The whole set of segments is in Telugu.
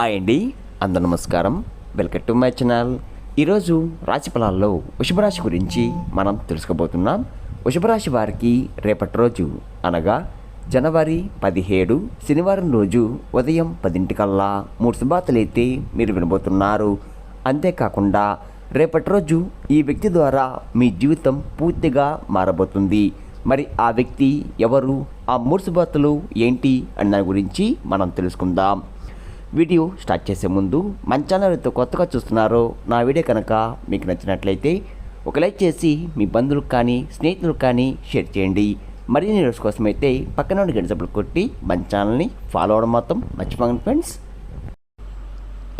హాయ్ అండి. అందరు నమస్కారం. వెల్కమ్ టు మై ఛానల్ ఈరోజు రాశి ఫలాల్లో వృషభరాశి గురించి మనం తెలుసుకోబోతున్నాం. వృషభరాశి వారికి రేపటి రోజు అనగా జనవరి పదిహేడు శనివారం రోజు ఉదయం పదింటికల్లా మూడు శుభార్తలైతే మీరు వినబోతున్నారు. అంతేకాకుండా రేపటి రోజు ఈ వ్యక్తి ద్వారా మీ జీవితం పూర్తిగా మారబోతుంది. మరి ఆ వ్యక్తి ఎవరు? ఆ మూడు శుభార్తలు ఏంటి? అన్న గురించి మనం తెలుసుకుందాం. వీడియో స్టార్ట్ చేసే ముందు మన ఛానల్ అయితే కొత్తగా చూస్తున్నారో నా వీడియో కనుక మీకు నచ్చినట్లయితే ఒక లైక్ చేసి మీ బంధువులకు కానీ స్నేహితులకు కానీ షేర్ చేయండి. మరిన్ని వీడియోస్ కోసం అయితే పక్కన ఉండి గంట కొట్టి మన ఛానల్ని ఫాలో అవడం మాత్రం మర్చిపోకండి ఫ్రెండ్స్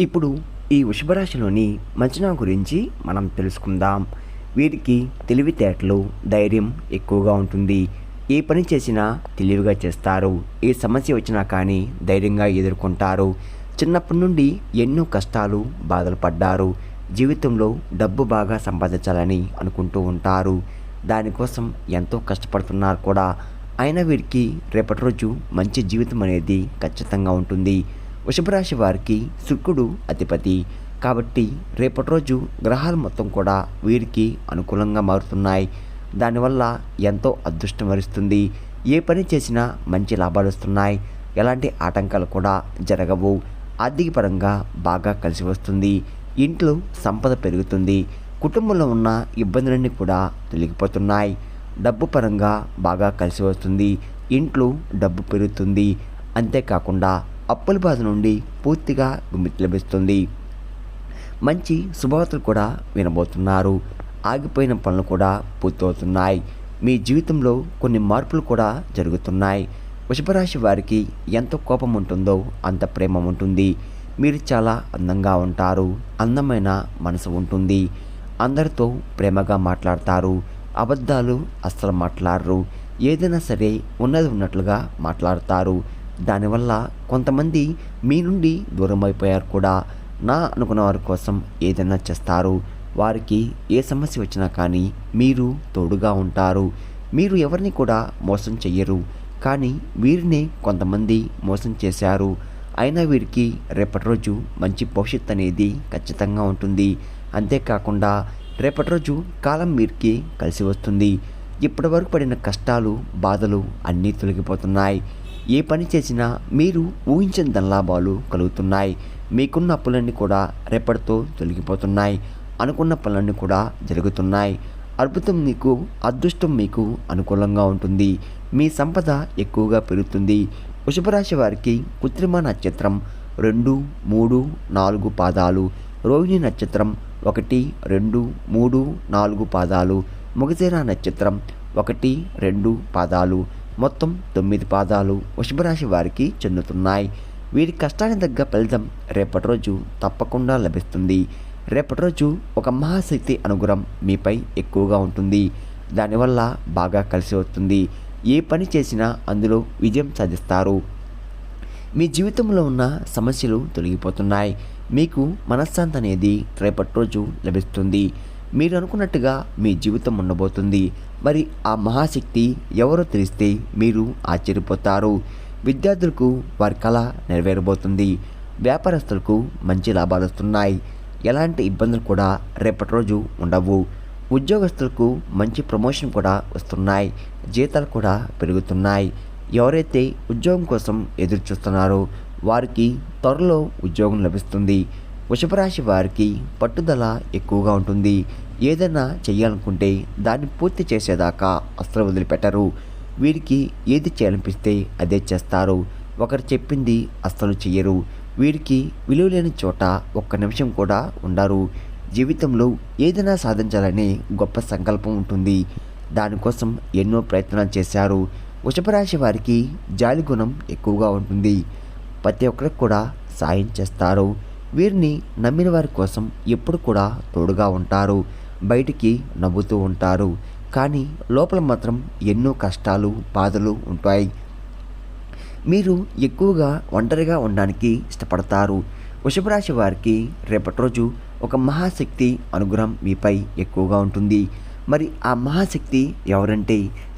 ఇప్పుడు ఈ వృషభరాశిలోని మంచనా గురించి మనం తెలుసుకుందాం. వీరికి తెలివితేటలు ధైర్యం ఎక్కువగా ఉంటుంది. ఏ పని చేసినా తెలివిగా చేస్తారు. ఏ సమస్య వచ్చినా కానీ ధైర్యంగా ఎదుర్కొంటారు. చిన్నప్పటి నుండి ఎన్నో కష్టాలు బాధలు పడ్డారు. జీవితంలో డబ్బు బాగా సంపాదించాలని అనుకుంటూ ఉంటారు. దానికోసం ఎంతో కష్టపడుతున్నారు కూడా. అయినా వీరికి రేపటి రోజు మంచి జీవితం అనేది ఖచ్చితంగా ఉంటుంది. వృషభరాశి వారికి శుక్రుడు అధిపతి. కాబట్టి రేపటి రోజు గ్రహాలు మొత్తం కూడా వీరికి అనుకూలంగా మారుతున్నాయి. దానివల్ల ఎంతో అదృష్టం వరిస్తుంది. ఏ పని చేసినా మంచి లాభాలు వస్తున్నాయి. ఎలాంటి ఆటంకాలు కూడా జరగవు. ఆర్థిక పరంగా బాగా కలిసి వస్తుంది. ఇంట్లో సంపద పెరుగుతుంది. కుటుంబంలో ఉన్న ఇబ్బందులన్నీ కూడా తొలగిపోతున్నాయి. డబ్బు పరంగా బాగా కలిసి వస్తుంది. ఇంట్లో డబ్బు పెరుగుతుంది. అంతేకాకుండా అప్పుల బాధ నుండి పూర్తిగా విముక్తి లభిస్తుంది. మంచి శుభవార్తలు కూడా వినబోతున్నారు. ఆగిపోయిన పనులు కూడా పూర్తవుతున్నాయి. మీ జీవితంలో కొన్ని మార్పులు కూడా జరుగుతున్నాయి. వృషభరాశి వారికి ఎంత కోపం ఉంటుందో అంత ప్రేమ ఉంటుంది మీరు చాలా అందంగా ఉంటారు అందమైన మనసు ఉంటుంది. అందరితో ప్రేమగా మాట్లాడతారు అబద్ధాలు అస్సలు మాట్లాడరు. ఏదైనా సరే ఉన్నది ఉన్నట్లుగా మాట్లాడతారు. దానివల్ల కొంతమంది మీ నుండి దూరం అయిపోయారు కూడా. నా అనుకున్న వారి కోసం ఏదైనా చేస్తారు. వారికి ఏ సమస్య వచ్చినా కానీ మీరు తోడుగా ఉంటారు. మీరు ఎవరిని కూడా మోసం చెయ్యరు. కానీ వీరిని కొంతమంది మోసం చేశారు. అయినా వీరికి రేపటి రోజు మంచి భవిష్యత్ అనేది ఖచ్చితంగా ఉంటుంది. అంతేకాకుండా రేపటి రోజు కాలం వీరికి కలిసి వస్తుంది. ఇప్పటి వరకు పడిన కష్టాలు బాధలు అన్నీ తొలగిపోతున్నాయి. ఏ పని చేసినా మీరు ఊహించని ధనలాభాలు కలుగుతున్నాయి. మీకున్న అప్పులన్నీ కూడా రేపటితో తొలగిపోతున్నాయి. అనుకున్న పనులన్నీ కూడా జరుగుతున్నాయి. అద్భుతం మీకు అదృష్టం మీకు అనుకూలంగా ఉంటుంది. మీ సంపద ఎక్కువగా పెరుగుతుంది. వృషభరాశి వారికి కృత్రిమ నక్షత్రం రెండు మూడు నాలుగు పాదాలు. రోహిణి నక్షత్రం ఒకటి రెండు మూడు నాలుగు పాదాలు. ముగజేర నక్షత్రం ఒకటి రెండు పాదాలు. మొత్తం తొమ్మిది పాదాలు వృషభరాశి వారికి చెందుతున్నాయి. వీరి కష్టానికి తగ్గ ఫలితం రేపటి రోజు తప్పకుండా లభిస్తుంది. రేపటి రోజు ఒక మహాశక్తి అనుగ్రహం మీపై ఎక్కువగా ఉంటుంది. దానివల్ల బాగా కలిసి వస్తుంది. ఏ పని చేసినా అందులో విజయం సాధిస్తారు. మీ జీవితంలో ఉన్న సమస్యలు తొలగిపోతున్నాయి. మీకు మనశ్శాంతి అనేది రేపటి రోజు లభిస్తుంది. మీరు అనుకున్నట్టుగా మీ జీవితం ఉండబోతుంది. మరి ఆ మహాశక్తి ఎవరో తెలిస్తే మీరు ఆశ్చర్యపోతారు. విద్యార్థులకు వారి కళ నెరవేరబోతుంది. వ్యాపారస్తులకు మంచి లాభాలు వస్తున్నాయి. ఎలాంటి ఇబ్బందులు కూడా రేపటి రోజు ఉండవు. ఉద్యోగస్తులకు మంచి ప్రమోషన్ కూడా వస్తున్నాయి. జీతాలు కూడా పెరుగుతున్నాయి. ఎవరైతే ఉద్యోగం కోసం ఎదురు చూస్తున్నారో వారికి త్వరలో ఉద్యోగం లభిస్తుంది. వృషభరాశి వారికి పట్టుదల ఎక్కువగా ఉంటుంది. ఏదైనా చేయాలనుకుంటే దాన్ని పూర్తి చేసేదాకా అస్సలు వదిలిపెట్టరు. వీరికి ఏది చేయాలనిపిస్తే అదే చేస్తారు. ఒకరు చెప్పింది అస్సలు చెయ్యరు. వీరికి విలువ లేని చోట ఒక్క నిమిషం కూడా ఉండరు. జీవితంలో ఏదైనా సాధించాలనే గొప్ప సంకల్పం ఉంటుంది. దానికోసం ఎన్నో ప్రయత్నాలు చేశారు. వృషభరాశి వారికి జాలి గుణం ఎక్కువగా ఉంటుంది. ప్రతి ఒక్కరికి కూడా సాయం చేస్తారు. వీరిని నమ్మిన వారి కోసం ఎప్పుడు కూడా తోడుగా ఉంటారు. బయటికి నవ్వుతూ ఉంటారు. కానీ లోపల మాత్రం ఎన్నో కష్టాలు బాధలు ఉంటాయి. మీరు ఎక్కువగా ఒంటరిగా ఉండడానికి ఇష్టపడతారు. వృషభరాశి వారికి రేపటి రోజు ఒక మహాశక్తి అనుగ్రహం మీపై ఎక్కువగా ఉంటుంది. మరి ఆ మహాశక్తి ఎవరంటే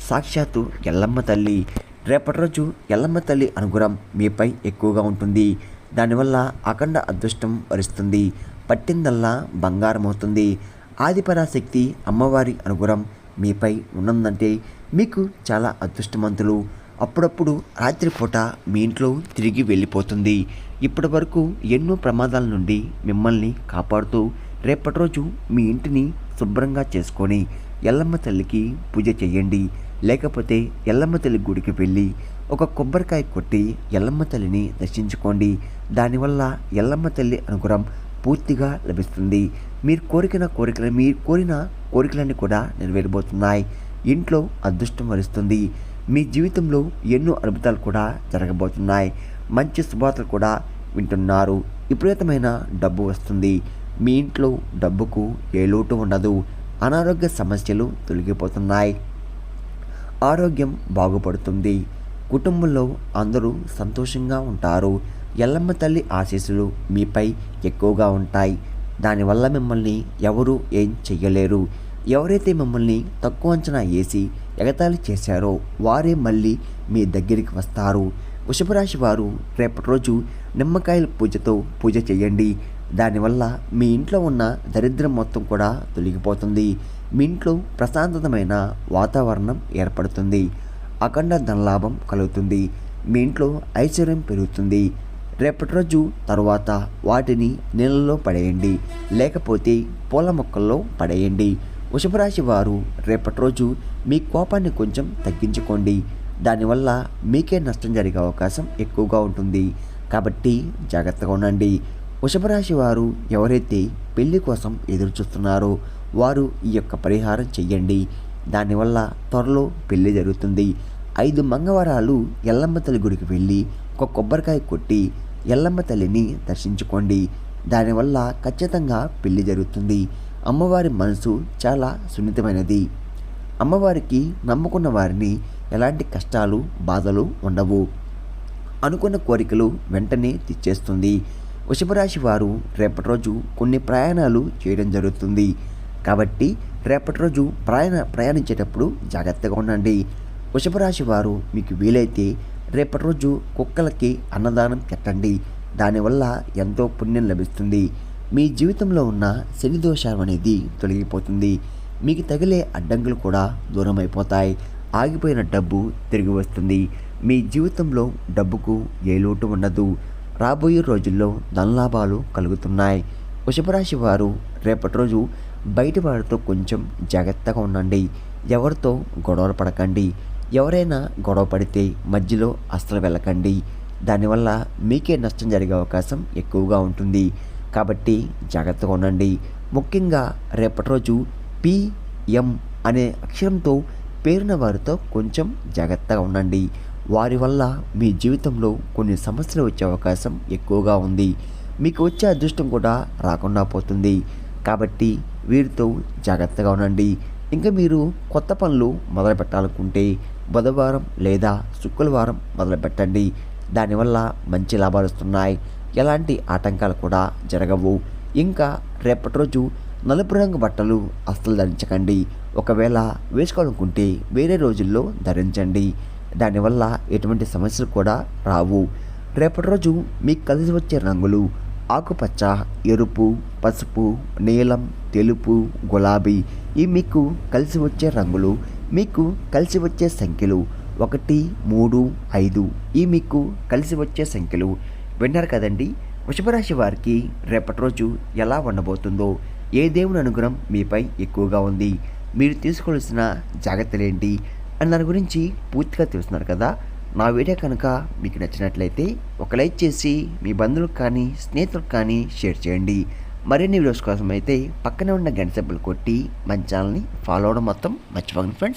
సాక్షాత్తు ఎల్లమ్మ తల్లి. రేపటి రోజు ఎల్లమ్మ తల్లి అనుగ్రహం మీపై ఎక్కువగా ఉంటుంది. దానివల్ల అఖండ అదృష్టం వరిస్తుంది. పట్టిందల్లా బంగారం అవుతుంది ఆదిపరాశక్తి అమ్మవారి అనుగుణం మీపై ఉన్నదంటే మీకు చాలా అదృష్టవంతులు. అప్పుడప్పుడు రాత్రిపూట మీ ఇంట్లో తిరిగి వెళ్ళిపోతుంది. ఇప్పటి వరకు ఎన్నో ప్రమాదాల నుండి మిమ్మల్ని కాపాడుతూ రేపటి రోజు మీ ఇంటిని శుభ్రంగా చేసుకొని ఎల్లమ్మ తల్లికి పూజ చేయండి. లేకపోతే ఎల్లమ్మ తల్లి గుడికి వెళ్ళి ఒక కొబ్బరికాయ కొట్టి ఎల్లమ్మ తల్లిని దర్శించుకోండి. దానివల్ల ఎల్లమ్మ తల్లి అనుగ్రహం పూర్తిగా లభిస్తుంది. మీరు కోరికన కోరికలు మీరు కోరిన కోరికలన్నీ కూడా నెరవేరబోతున్నాయి. ఇంట్లో అదృష్టం వరిస్తుంది. మీ జీవితంలో ఎన్నో అద్భుతాలు కూడా జరగబోతున్నాయి. మంచి శుభార్తలు కూడా వింటున్నారు. విపరీతమైన డబ్బు వస్తుంది. మీ ఇంట్లో డబ్బుకు ఏ లోటు ఉండదు. అనారోగ్య సమస్యలు తొలగిపోతున్నాయి. ఆరోగ్యం బాగుపడుతుంది. కుటుంబంలో అందరూ సంతోషంగా ఉంటారు. ఎల్లమ్మ తల్లి ఆశీస్సులు మీపై ఎక్కువగా ఉంటాయి. దానివల్ల మిమ్మల్ని ఎవరు ఏం చెయ్యలేరు. ఎవరైతే మిమ్మల్ని తక్కువ అంచనా వేసి ఎగతాళి చేశారో వారే మళ్ళీ మీ దగ్గరికి వస్తారు. వృషభరాశి వారు రేపటి రోజు నిమ్మకాయల పూజతో పూజ చేయండి. దానివల్ల మీ ఇంట్లో ఉన్న దరిద్రం మొత్తం కూడా తొలగిపోతుంది. మీ ఇంట్లో ప్రశాంతమైన వాతావరణం ఏర్పడుతుంది. అఖండ ధనలాభం కలుగుతుంది. మీ ఇంట్లో ఐశ్వర్యం పెరుగుతుంది. రేపటి రోజు తర్వాత వాటిని నీళ్ళలో పడేయండి. లేకపోతే పూల మొక్కల్లో పడేయండి. వృషభరాశి వారు రేపటి రోజు మీ కోపాన్ని కొంచెం తగ్గించుకోండి. దానివల్ల మీకే నష్టం జరిగే అవకాశం ఎక్కువగా ఉంటుంది. కాబట్టి జాగ్రత్తగా ఉండండి. వృషభరాశి వారు ఎవరైతే పెళ్ళి కోసం ఎదురు చూస్తున్నారో వారు ఈ యొక్క పరిహారం చెయ్యండి. దానివల్ల త్వరలో పెళ్ళి జరుగుతుంది. ఐదు మంగళవారాలు ఎల్లమ్మ తల్లి గుడికి వెళ్ళి ఒక కొబ్బరికాయ కొట్టి ఎల్లమ్మ తల్లిని దర్శించుకోండి. దానివల్ల ఖచ్చితంగా పెళ్ళి జరుగుతుంది. అమ్మవారి మనసు చాలా సున్నితమైనది. అమ్మవారికి నమ్ముకున్న వారిని ఎలాంటి కష్టాలు బాధలు ఉండవు. అనుకున్న కోరికలు వెంటనే తెచ్చేస్తుంది వృషభరాశి వారు రేపటి రోజు కొన్ని ప్రయాణాలు చేయడం జరుగుతుంది. కాబట్టి రేపటి రోజు ప్రయాణ ప్రయాణించేటప్పుడు జాగ్రత్తగా ఉండండి. వృషభరాశి వారు మీకు వీలైతే రేపటి రోజు కుక్కలకి అన్నదానం పెట్టండి దానివల్ల ఎంతో పుణ్యం లభిస్తుంది. మీ జీవితంలో ఉన్న శని దోషం అనేది తొలగిపోతుంది. మీకు తగిలే అడ్డంకులు కూడా దూరం అయిపోతాయి ఆగిపోయిన డబ్బు తిరిగి వస్తుంది. మీ జీవితంలో డబ్బుకు ఏ లోటు ఉండదు. రాబోయే రోజుల్లో ధనలాభాలు కలుగుతున్నాయి. వృషభరాశి వారు రేపటి రోజు బయట వారితో కొంచెం జాగ్రత్తగా ఉండండి. ఎవరితో గొడవలు పడకండి. ఎవరైనా గొడవ పడితే మధ్యలో అస్సలు వెళ్ళకండి. దానివల్ల మీకే నష్టం జరిగే అవకాశం ఎక్కువగా ఉంటుంది. కాబట్టి జాగ్రత్తగా ఉండండి. ముఖ్యంగా రేపటి రోజు పిఎం అనే అక్షరంతో పేరున వారితో కొంచెం జాగ్రత్తగా ఉండండి. వారి వల్ల మీ జీవితంలో కొన్ని సమస్యలు వచ్చే అవకాశం ఎక్కువగా ఉంది. మీకు వచ్చే అదృష్టం కూడా రాకుండా పోతుంది. కాబట్టి వీరితో జాగ్రత్తగా ఉండండి. ఇంకా మీరు కొత్త పనులు మొదలు పెట్టాలనుకుంటే బుధవారం లేదా శుక్రవారం మొదలు పెట్టండి. దానివల్ల మంచి లాభాలు వస్తున్నాయి. ఎలాంటి ఆటంకాలు కూడా జరగవు. ఇంకా రేపటి రోజు నలుపు రంగు బట్టలు అస్సలు ధరించకండి. ఒకవేళ వేసుకోవాలనుకుంటే వేరే రోజుల్లో ధరించండి. దానివల్ల ఎటువంటి సమస్యలు కూడా రావు. రేపటి రోజు మీకు కలిసి వచ్చే రంగులు ఆకుపచ్చ ఎరుపు పసుపు నీలం తెలుపు గులాబీ ఈ మీకు కలిసి వచ్చే రంగులు మీకు కలిసి వచ్చే సంఖ్యలు ఒకటి మూడు ఐదు ఈ మీకు కలిసి వచ్చే సంఖ్యలు. విన్నారు కదండి? వృషభరాశి వారికి రేపటి రోజు ఎలా ఉండబోతుందో? ఏ దేవుని అనుగ్రహం మీపై ఎక్కువగా ఉంది? మీరు తీసుకోవాల్సిన జాగ్రత్తలు ఏంటి అని దాని గురించి పూర్తిగా తెలుస్తున్నారు కదా. నా వీడియో కనుక మీకు నచ్చినట్లయితే ఒక లైక్ చేసి మీ బంధువులకు కానీ స్నేహితులకు కానీ షేర్ చేయండి. మరిన్ని వీడియోస్ కోసం అయితే పక్కనే ఉన్న గంట సభ్యులు కొట్టి మన ఛానల్ని ఫాలో అవడం మొత్తం మర్చిపోకండి ఫ్రెండ్స్.